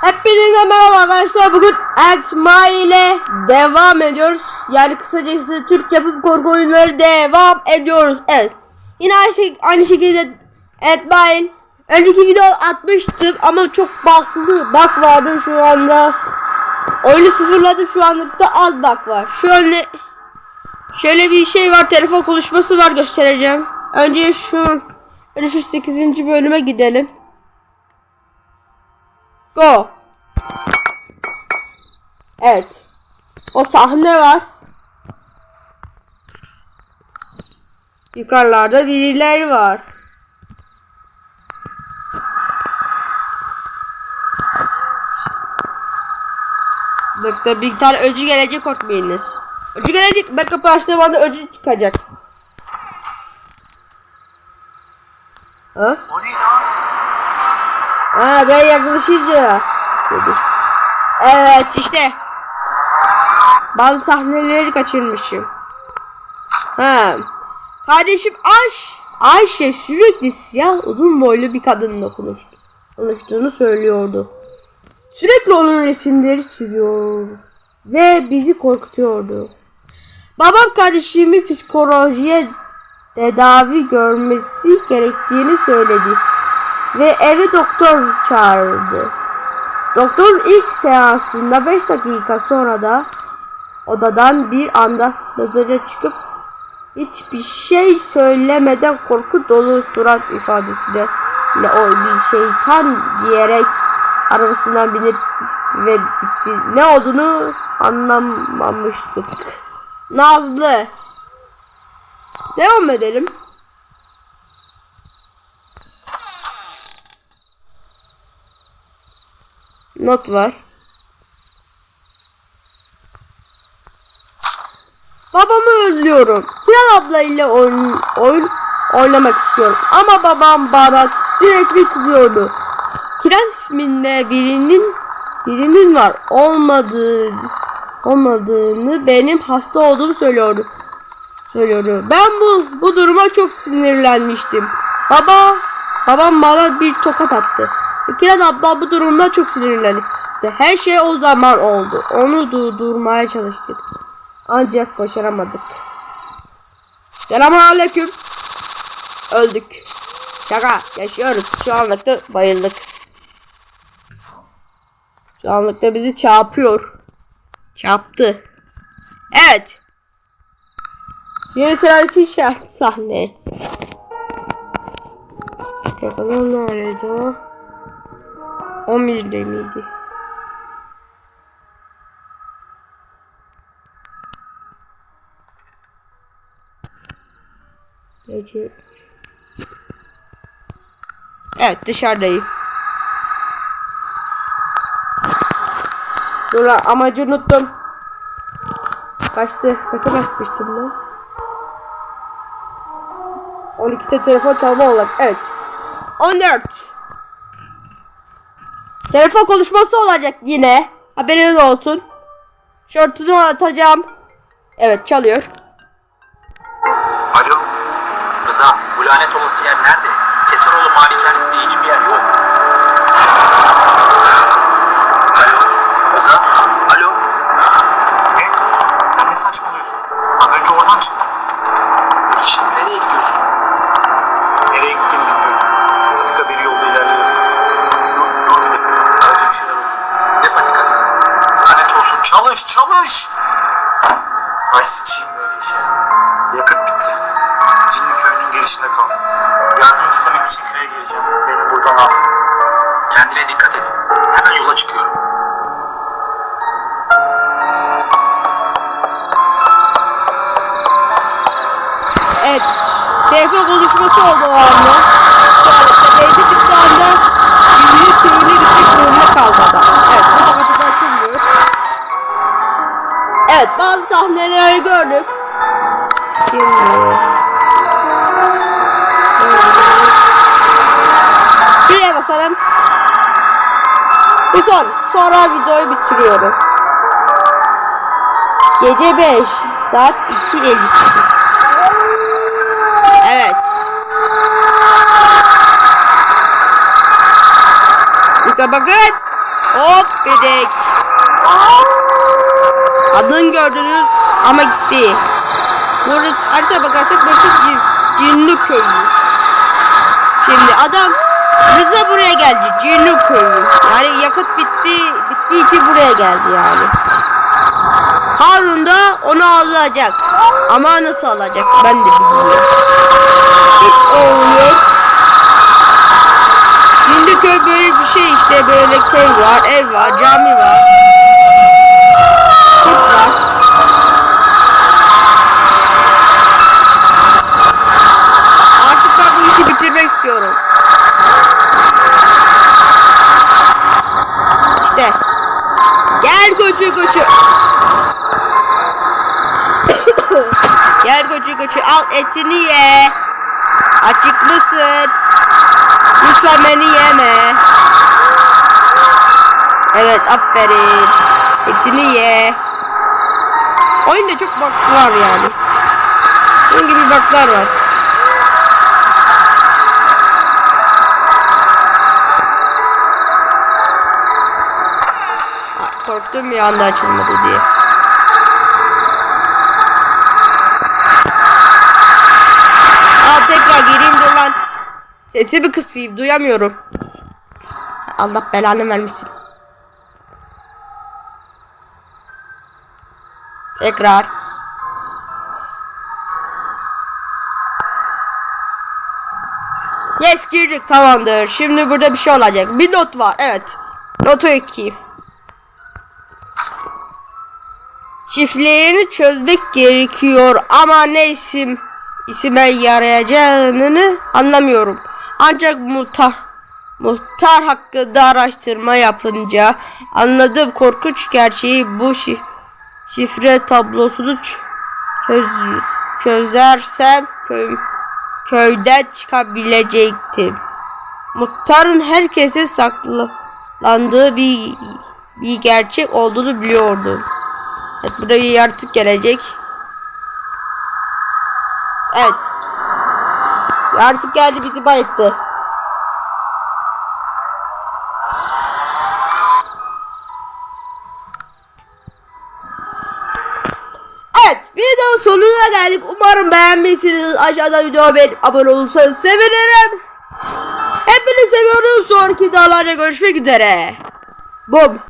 Hepinize merhaba arkadaşlar. Bugün Exma ile devam ediyoruz. Yani kısacası Türk yapım korku oyunları devam ediyoruz. Evet. Yine aynı, şey, aynı şekilde etmeyin. Önceki video atmıştım ama çok baklı bak vardı şu anda. Oyunu sıfırladım şu anlıkta az bak var. Şöyle şöyle bir şey var. Telefon konuşması var göstereceğim. Önce şu önce şu 8. bölüme gidelim. Go. Evet. O sahne var. Yukarılarda birileri var. Doktor bir tane öcü gelecek korkmayınız. Öcü gelecek. Ben kapı açtığım anda öcü çıkacak. Ha? Ha ben yaklaşınca dedi. Evet işte. Bazı sahneleri kaçırmışım. Ha. Kardeşim Ayş Ayşe sürekli siyah uzun boylu bir kadınla konuştu. Konuştuğunu söylüyordu. Sürekli onun resimleri çiziyor ve bizi korkutuyordu. Babam kardeşimi psikolojiye tedavi görmesi gerektiğini söyledi ve eve doktor çağırdı. Doktorun ilk seansında 5 dakika sonra da odadan bir anda hızlıca çıkıp hiçbir şey söylemeden korku dolu surat ifadesiyle o bir şeytan diyerek arabasından binip ve gitti. Ne olduğunu anlamamıştık. Nazlı. Devam edelim. Not var. Babamı özlüyorum. Sinan abla ile oyun, oyun oynamak istiyorum. Ama babam bana sürekli kızıyordu. Kiraz isminde birinin birinin var olmadığı olmadığını benim hasta olduğumu söylüyordu. Söylüyordu. Ben bu bu duruma çok sinirlenmiştim. Baba babam bana bir tokat attı. Kiraz abla bu durumda çok sinirlendi. İşte her şey o zaman oldu. Onu durdurmaya çalıştık. Ancak başaramadık. Selamünaleyküm. Öldük. Şaka yaşıyoruz. Şu anlıkta bayıldık. Şu anlıkta bizi çarpıyor. Çarptı. Evet. Yeni sıradaki şarkı sahne. Bakalım nerede o? 11'de miydi? Peki. Evet dışarıdayım. Dur lan amacı unuttum. Kaçtı? Kaça basmıştım ben? 12'te telefon çalma olarak. Evet. 14. Telefon konuşması olacak yine. Haberiniz olsun. Şortunu atacağım. Evet çalıyor. Alo. Rıza, bu lanet olası yer nerede? Keseroğlu malikanesinde hiçbir yer yok. Alo. Rıza, alo. Ne? Sen ne saçmalıyorsun? Az önce oradan çıktın. Çalış, çalış. Ay sıçayım böyle işe. Yakıt bitti. Cinli köyünün girişinde kaldım. Yardım istemek için köye gireceğim. Beni buradan al. Kendine dikkat et. Hemen yola çıkıyorum. Evet. Telefon konuşması oldu o anda. Tuvalette bitti anda Gümrük köyüne gitmek zorunda kaldı adam. Evet. Evet. Bazı sahneleri gördük. Şimdi. Şuraya basalım. Bir son. Sonra videoyu bitiriyorum. Gece 5 saat 2.58 Evet. İşte bakın. Hop dedik. Adını gördünüz ama gitti. Burası harita bakarsak burası cinli köyü. Şimdi adam Rıza buraya geldi. Cinli köyü. Yani yakıt bitti. Bittiği için buraya geldi yani. Harun da onu alacak. Ama nasıl alacak ben de bilmiyorum. Hiç oluyor. Şimdi köy böyle bir şey işte böyle köy var, ev var, cami var. Gel koçu koçu al etini ye. Açık mısın? Lütfen beni yeme. Evet aferin. Etini ye. Oyunda çok bug var yani. Bunun gibi buglar var. Korktum ya anda açılmadı diye. Aa tekrar gireyim dur lan. Kısayım duyamıyorum. Allah belanı vermesin. Tekrar. Yes girdik tamamdır. Şimdi burada bir şey olacak. Bir not var evet. Notu ekeyim. Şifrelerini çözmek gerekiyor ama ne isim isime yarayacağını anlamıyorum. Ancak muhtar muhtar hakkında araştırma yapınca anladığım korkunç gerçeği bu şi- şifre tablosunu çöz çözersem köy, köyden çıkabilecektim. Muhtarın herkese saklandığı bir bir gerçek olduğunu biliyordum. Evet buraya yaratık gelecek. Evet. Yaratık geldi bizi bayıttı. Evet videonun sonuna geldik. Umarım beğenmişsiniz. Aşağıda video beğenip abone olursanız sevinirim. Hepinizi seviyorum. Sonraki videolarda görüşmek üzere. Bob.